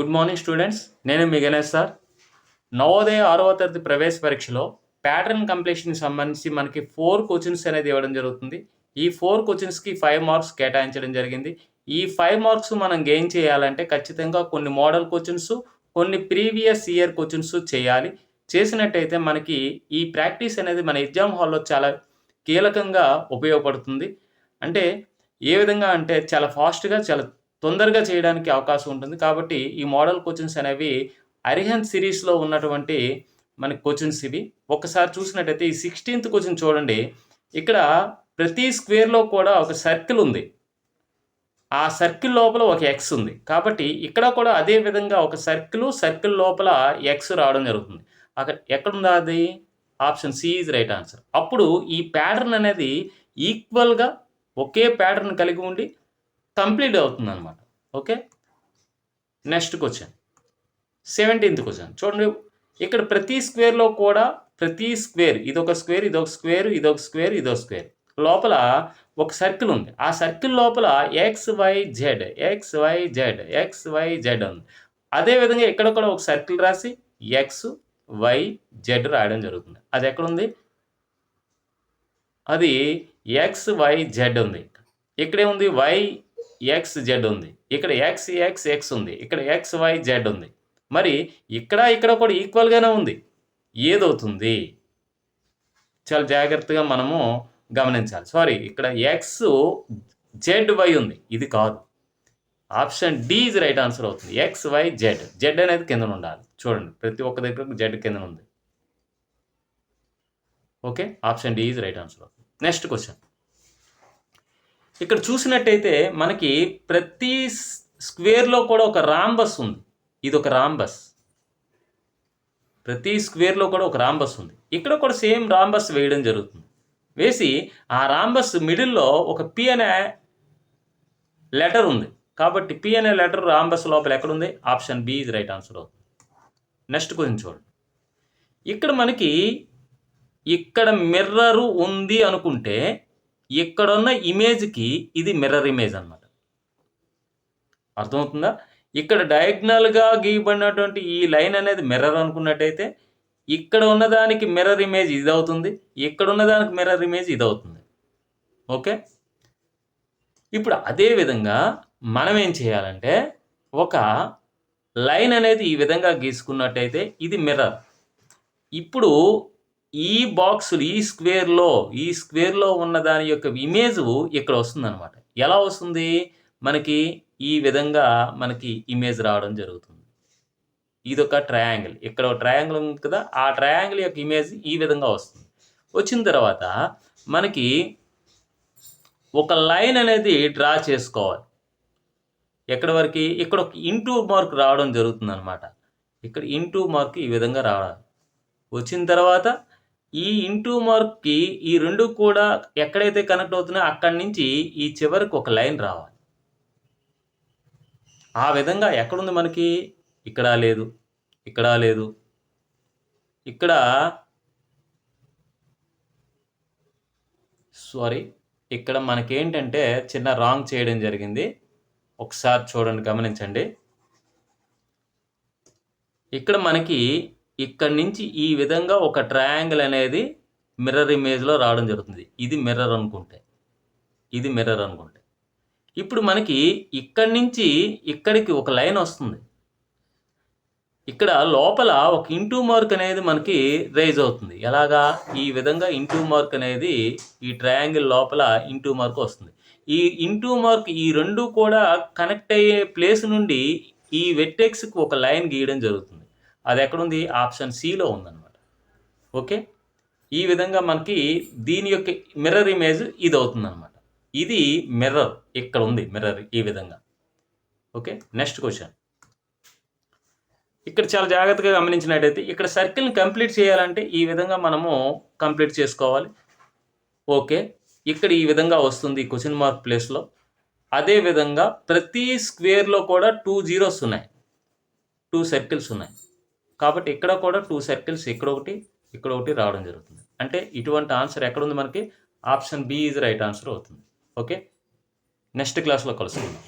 Good morning students నేను మీ Ganesh sir. Navodaya ఆరవ తరగతి ప్రవేశ పరీక్షలో ప్యాటర్న్ కంప్లీషన్కి సంబంధించి మనకి ఫోర్ క్వశ్చన్స్ అనేది ఇవ్వడం జరుగుతుంది. ఈ ఫోర్ క్వశ్చన్స్కి ఫైవ్ మార్క్స్ కేటాయించడం జరిగింది. ఈ ఫైవ్ మార్క్స్ మనం గెయిన్ చేయాలంటే ఖచ్చితంగా కొన్ని మోడల్ క్వశ్చన్స్ కొన్ని ప్రీవియస్ ఇయర్ క్వశ్చన్స్ చేయాలి. చేసినట్టయితే మనకి ఈ ప్రాక్టీస్ అనేది మన ఎగ్జామ్ హాల్లో చాలా కీలకంగా ఉపయోగపడుతుంది. అంటే ఏ విధంగా అంటే చాలా ఫాస్ట్గా చాలా తొందరగా చేయడానికి అవకాశం ఉంటుంది. కాబట్టి ఈ మోడల్ క్వశ్చన్స్ అనేవి అరిహంత్ సిరీస్లో ఉన్నటువంటి మనకి క్వశ్చన్స్ ఇవి. ఒకసారి చూసినట్టయితే ఈ సిక్స్టీన్త్ క్వశ్చన్ చూడండి. ఇక్కడ ప్రతి స్క్వేర్లో కూడా ఒక సర్కిల్ ఉంది. ఆ సర్కిల్ లోపల ఒక ఎక్స్ ఉంది. కాబట్టి ఇక్కడ కూడా అదే విధంగా ఒక సర్కిల్ సర్కిల్ లోపల ఎక్స్ రావడం జరుగుతుంది. అక్కడ ఎక్కడుందా అది? Option C is right answer. అప్పుడు ఈ ప్యాటర్న్ అనేది ఈక్వల్గా ఒకే ప్యాటర్న్ కలిగి ఉండి కంప్లీట్ అవుతుంది అనమాట okay? Next question. Seventeenth question. చూడండి ఇక్కడ ప్రతి స్క్వేర్లో కూడా ప్రతి స్క్వేర్ ఇదొక స్క్వేర్ ఇదొక స్క్వేర్ ఇదొక స్క్వేర్ ఇదొక స్క్వేర్. లోపల ఒక సర్కిల్ ఉంది. ఆ సర్కిల్ లోపల X Y Z X Y Z X Y Z ఉంది. అదేవిధంగా ఇక్కడ కూడా ఒక సర్కిల్ రాసి ఎక్స్ వై జెడ్ రాయడం జరుగుతుంది. అది ఎక్కడుంది? అది ఎక్స్ వై జెడ్ ఉంది. ఇక్కడే ఉంది వై ఎక్స్ జెడ్ ఉంది. ఇక్కడ ఎక్స్ ఎక్స్ ఎక్స్ ఉంది. ఇక్కడ ఎక్స్ వై జెడ్ ఉంది. మరి ఇక్కడ ఇక్కడ కూడా ఈక్వల్గానే ఉంది. ఏదవుతుంది? చాలా జాగ్రత్తగా మనము గమనించాలి. సారీ ఇక్కడ ఎక్స్ జెడ్ వై ఉంది. ఇది కాదు. Option D is right answer అవుతుంది. ఎక్స్ వై జెడ్ జెడ్ అనేది కింద ఉండాలి. చూడండి. ప్రతి ఒక్క దగ్గర జెడ్ కింద ఉంది. Okay option D is right answer అవుతుంది. నెక్స్ట్ క్వశ్చన్ ఇక్కడ చూసినట్టయితే మనకి ప్రతి స్క్వేర్లో కూడా ఒక రాంబస్ ఉంది. ఇది ఒక రాంబస్. ప్రతి స్క్వేర్లో కూడా ఒక రాంబస్ ఉంది. ఇక్కడ కూడా సేమ్ రాంబస్ వేయడం జరుగుతుంది. వేసి ఆ రాంబస్ మిడిల్లో ఒక పి అనే లెటర్ ఉంది. కాబట్టి పి అనే లెటర్ రాంబస్ లోపల ఎక్కడుంది ఆప్షన్ బి ఇది రైట్ ఆన్సర్ అవుతుంది. నెక్స్ట్ కొంచెం చూడండి. ఇక్కడ మనకి ఇక్కడ మిర్రరు ఉంది అనుకుంటే ఇక్కడున్న ఇమేజ్కి ఇది మిర్రర్ ఇమేజ్ అన్నమాట. అర్థమవుతుందా? ఇక్కడ డయాగ్నల్గా గీయబడినటువంటి ఈ లైన్ అనేది మిర్రర్ అనుకున్నట్టయితే ఇక్కడ ఉన్నదానికి మిర్రర్ ఇమేజ్ ఇది అవుతుంది ఇక్కడ ఉన్నదానికి మిర్రర్ ఇమేజ్ ఇది అవుతుంది ఓకే? ఇప్పుడు అదేవిధంగా మనం ఏం చేయాలంటే ఒక లైన్ అనేది ఈ విధంగా గీసుకున్నట్టయితే ఇది మిర్రర్ ఇప్పుడు ఈ బాక్సులు ఈ స్క్వేర్లో ఈ స్క్వేర్లో ఉన్న దాని యొక్క ఇమేజ్ ఇక్కడ వస్తుందన్నమాట. ఎలా వస్తుంది? మనకి ఈ విధంగా మనకి ఇమేజ్ రావడం జరుగుతుంది. ఇది ఒక ట్రయాంగిల్. ఇక్కడ ఒక ట్రయాంగిల్ ఉంది కదా ఆ ట్రయాంగిల్ యొక్క ఇమేజ్ ఈ విధంగా వస్తుంది. వచ్చిన తర్వాత మనకి ఒక లైన్ అనేది డ్రా చేసుకోవాలి. ఎక్కడి వరకు? ఇక్కడ ఒక ఇంటూ మార్క్ రావడం జరుగుతుంది అనమాట ఇక్కడ ఇంటూ మార్క్ ఈ విధంగా రావాలి. వచ్చిన తర్వాత ఈ ఇంటూ మార్క్కి ఈ రెండు కూడా ఎక్కడైతే కనెక్ట్ అవుతున్నాయో అక్కడి నుంచి ఈ చివరికి ఒక లైన్ రావాలి. ఆ విధంగా ఎక్కడుంది మనకి? ఇక్కడ లేదు ఇక్కడ లేదు. ఇక్కడ సారీ ఇక్కడ మనకేంటంటే చిన్న రాంగ్ చేయడం జరిగింది. ఒకసారి చూడండి గమనించండి. ఇక్కడ మనకి ఇక్కడ నుంచి ఈ విధంగా ఒక ట్రయాంగిల్ అనేది మిర్రర్ ఇమేజ్లో రావడం జరుగుతుంది. ఇది మిర్రర్ అనుకుంటే. ఇది మిర్రర్ అనుకుంటే. ఇప్పుడు మనకి ఇక్కడి నుంచి ఇక్కడికి ఒక లైన్ వస్తుంది. ఇక్కడ లోపల ఒక ఇంటూ మార్క్ అనేది మనకి రైజ్ అవుతుంది. ఎలాగా? ఈ విధంగా ఇంటూ మార్క్ అనేది ఈ ట్రయాంగిల్ లోపల ఇంటూ మార్క్ వస్తుంది. ఈ ఇంటూ మార్క్ ఈ రెండు కూడా కనెక్ట్ అయ్యే ప్లేస్ నుండి ఈ వెట్టెక్స్కి ఒక లైన్ గీయడం జరుగుతుంది. అది ఎక్కడుంది? ఆప్షన్ సిలో ఉందన్నమాట. ఓకే? ఈ విధంగా మనకి దీని యొక్క మిర్రర్ ఇమేజ్ ఇది అవుతుందన్నమాట ఇది మిర్రర్ ఇక్కడ ఉంది మిర్రర్ ఈ విధంగా. ఓకే? నెక్స్ట్ క్వశ్చన్ ఇక్కడ చాలా జాగ్రత్తగా గమనించినట్టయితే ఇక్కడ సర్కిల్ని కంప్లీట్ చేయాలంటే ఈ విధంగా మనము కంప్లీట్ చేసుకోవాలి. ఓకే? ఇక్కడ ఈ విధంగా వస్తుంది క్వశ్చన్ మార్క్ ప్లేస్లో అదేవిధంగా ప్రతి స్క్వేర్లో కూడా టూ జీరోస్ ఉన్నాయి. టూ సర్కిల్స్ ఉన్నాయి. కాబట్టి ఇక్కడ కూడా టూ సర్కిల్స్ ఇక్కడ ఒకటి ఇక్కడ ఒకటి రావడం జరుగుతుంది. అంటే ఇటువంటి ఆన్సర్ ఎక్కడ ఉంది మనకి? Option B is right answer అవుతుంది. ఓకే నెక్స్ట్ క్లాస్లో కలుసుకుందాం.